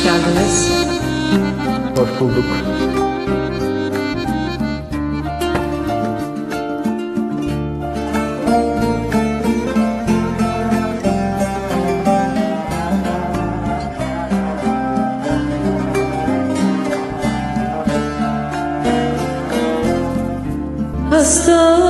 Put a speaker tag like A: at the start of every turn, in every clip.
A: hoş geldiniz.
B: Hoş bulduk.
A: Hasta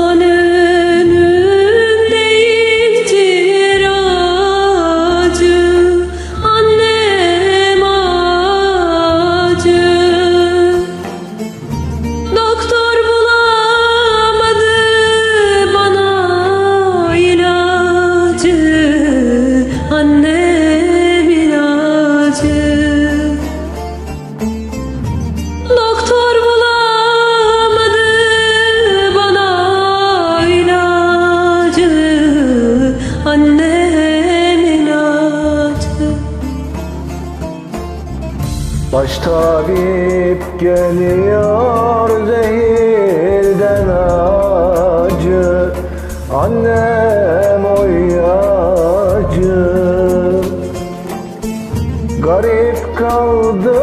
B: Baş tabip geliyor zehirden acı. Annem oy acı. Garip kaldı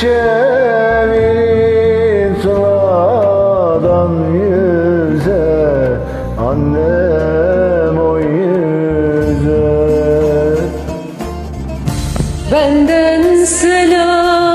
B: çevirin sulardan yüze Annem o yüze.
A: Benden selam.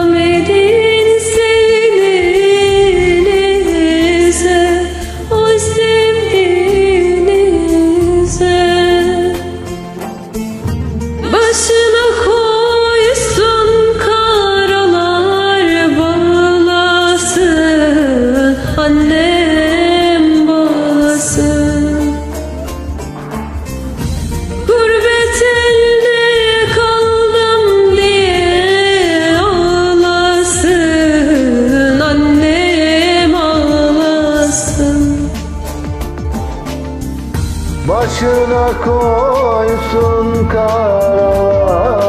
B: Başına koysun karalar.